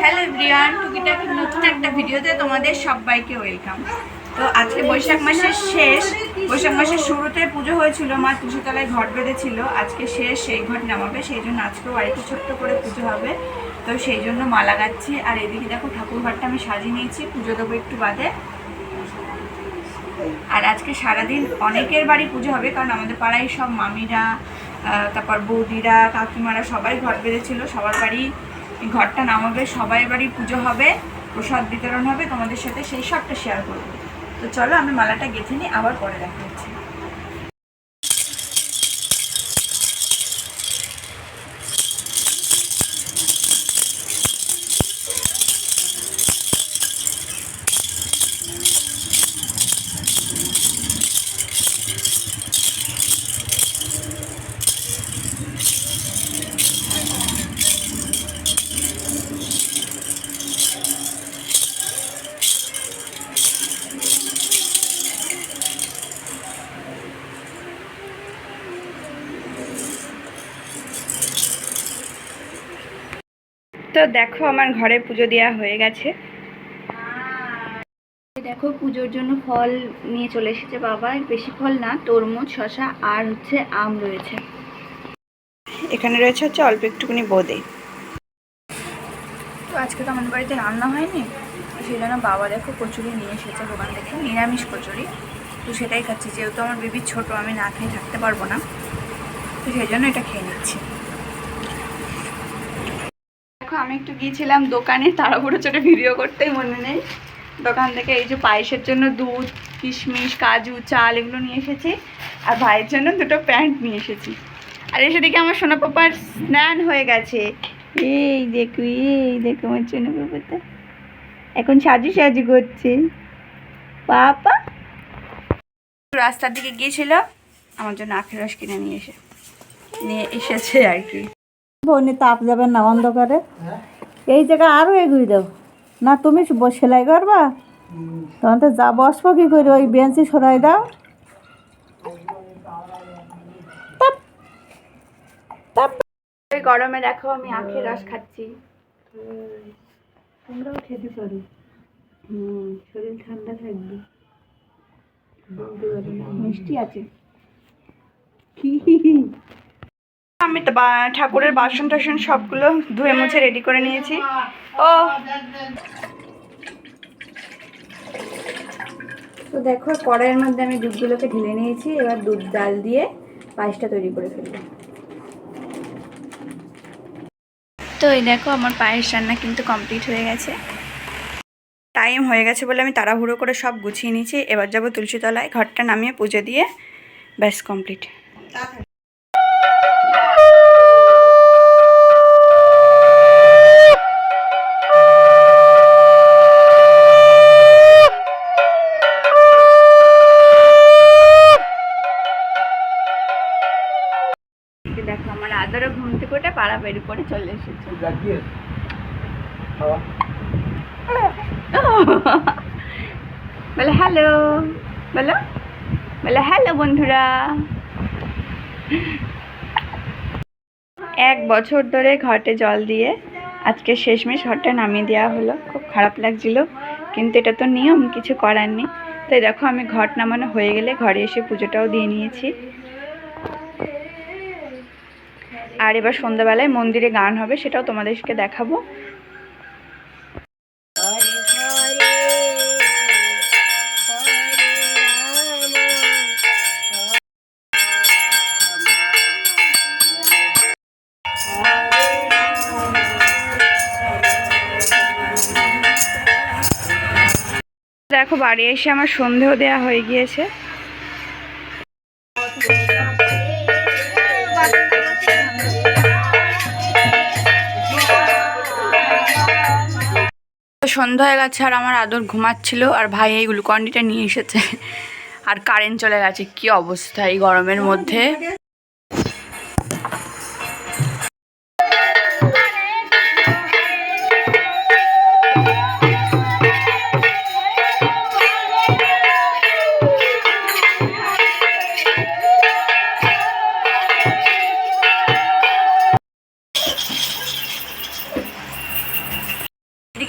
Hello Brian টুকিটাকি নতুন একটা ভিডিওতে তোমাদের সবাইকে ওয়েলকাম তো আজকে বৈশাখ মাসের শেষ। বৈশাখ মাসের শুরুতে পুজো হয়েছিল, মা তুলসীতলায় ঘট বেঁধেছিল। আজকে শেষ, সেই ঘট নামাবে, সেই জন্য আজকেও বাড়িতে ছোট্ট করে পুজো হবে। তো সেই জন্য মা লাগাচ্ছি আর এদিকে দেখো ঠাকুর ঘরটা আমি সাজিয়ে নিয়েছি, পুজো দেবো একটু বাদে। আর আজকে সারাদিন অনেকের বাড়ি পুজো হবে, কারণ আমাদের পাড়ায় সব মামিরা তারপর বৌদিরা, কাকিমারা সবাই ঘর বেঁধেছিল, সবার বাড়ি ঘরটা নামাবে, সবাই বাড়ি পুজো হবে, প্রসাদ বিতরণ হবে, তোমাদের সাথে সেই সবটা শেয়ার করব। তো চলো আমি মালাটা গেঁথে নিই, আবার পরে দেখা হচ্ছে। তো দেখো আমার ঘরে পুজো দেওয়া হয়ে গেছে। দেখো পুজোর জন্য ফল নিয়ে চলে এসেছে বাবা বেশি ফল না তরমুজ শশা আর হচ্ছে আম রয়েছে। এখানে রয়েছে হচ্ছে অল্প একটুখানি বোঁদে। তো আজকে তো আমাদের বাড়িতে রান্না হয়নি সেই জন্য বাবা দেখো কচুরি নিয়ে এসেছে দোকান থেকে নিরামিষ কচুরি। তো সেটাই খাচ্ছি যেহেতু আমার বেবি ছোট আমি না খেয়ে থাকতে পারব না। তো সেই জন্য এটা খেয়ে নিচ্ছি। দেখো, আমি একটু গিয়েছিলাম দোকানে, তাড়াহুড়ো ছোটো ভিডিও করতেই মনে নেই। দোকান থেকে এই যে পায়েসের জন্য দুধ, কিশমিশ, কাজু, চাল এগুলো নিয়ে এসেছি, আর ভাইয়ের জন্য দুটো প্যান্ট নিয়ে এসেছি। আর এসে দেখি আমার সোনা পাপার স্নান হয়ে গেছে। এই দেখো এই দেখো আমার সোনা পাপাটা এখন সাজু সাজু করছে। পাপা? রাস্তার দিকে গিয়েছিল, আমার জন্য আখের রস কিনে নিয়ে এসে নিয়ে এসেছে আর কি। বনি তাপ যাবে না অন্ধকারে। এই জায়গা আরও এগুই দাও। না তুমি সেলাই করবা? তখন তো যা বসবো কি করে? ওই বেঞ্চি সরাই দাও। তাপ। তাপ। এই গরমে দেখো আমি আখের রস খাচ্ছি। তোমরাও খেতে পারো। শরীর ঠান্ডা থাকবে। মিষ্টি আছে। কি আমি তো বা- ঠাকুরের বাসন টাসন সবগুলো ধুয়ে মুছে রেডি করে নিয়েছি। ও। তো দেখো কড়াইয়ের মধ্যে আমি দুধগুলোকে ঢেলে নিয়েছি এবার দুধ ডাল দিয়ে পায়েসটা তৈরি করে ফেলব। তো এই দেখো আমার পায়েস রান্না কিন্তু কমপ্লিট হয়ে গেছে। টাইম হয়ে গেছে বলে আমি তাড়াহুড়ো করে সব গুছিয়ে নিয়েছি। এবার যাব তুলসীতলায় ঘরটা নামিয়ে পুজো দিয়ে ব্যাস কমপ্লিট আদরও ঘুম থেকে উঠে পাড়া বেরি করে চলে এসেছে। বলে হ্যালো। বলো বলে হ্যালো বন্ধুরা। এক বছর ধরে ঘটে জল দিয়ে আজকে শেষমেশ ঘরটা নামিয়ে দেওয়া হলো। খুব খারাপ লাগছিল কিন্তু এটা তো নিয়ম কিছু করার নেই। তাই দেখো আমি ঘট নামানো হয়ে গেলে ঘরে এসে পুজোটাও দিয়ে নিয়েছি। আর এবার সন্ধ্যাবেলায় মন্দিরে গান হবে, সেটাও তোমাদেরকে দেখাবো। দেখো, বাড়ি এসে আমার সন্ধেও দেয়া হয়ে গিয়েছে। সন্ধ্যা হয়ে গেছে আর আমার আদর ঘুমাচ্ছিল আর ভাই এই গ্লুকন্ডিটা নিয়ে এসেছে। আর কারেন্ট চলে গেছে। কি অবস্থা এই গরমের মধ্যে?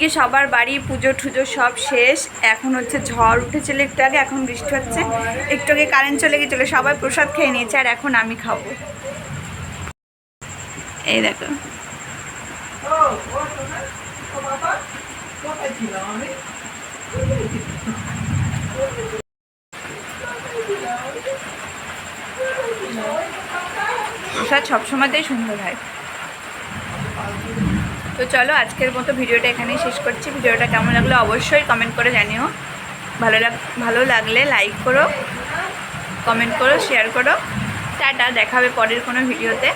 এদিকে সবার বাড়ি, পুজো টুজো সব শেষ। এখন হচ্ছে ঝড় উঠেছিল একটু আগে, এখন বৃষ্টি হচ্ছে। একটু আগে কারেন্ট চলে গেছিল, সবাই প্রসাদ খেয়ে নিয়েছে, আর এখন আমি খাব। এই দেখো। প্রসাদ সবসময়তেই সুন্দর হয়। তো চলো আজকের মতো ভিডিওটা এখানেই শেষ করছি। ভিডিওটা কেমন লাগল অবশ্যই কমেন্ট করে জানিও। ভালো লাগ ভালো লাগলে লাইক করো কমেন্ট করো শেয়ার করো। টাটা দেখাবে পরের কোনো ভিডিওতে।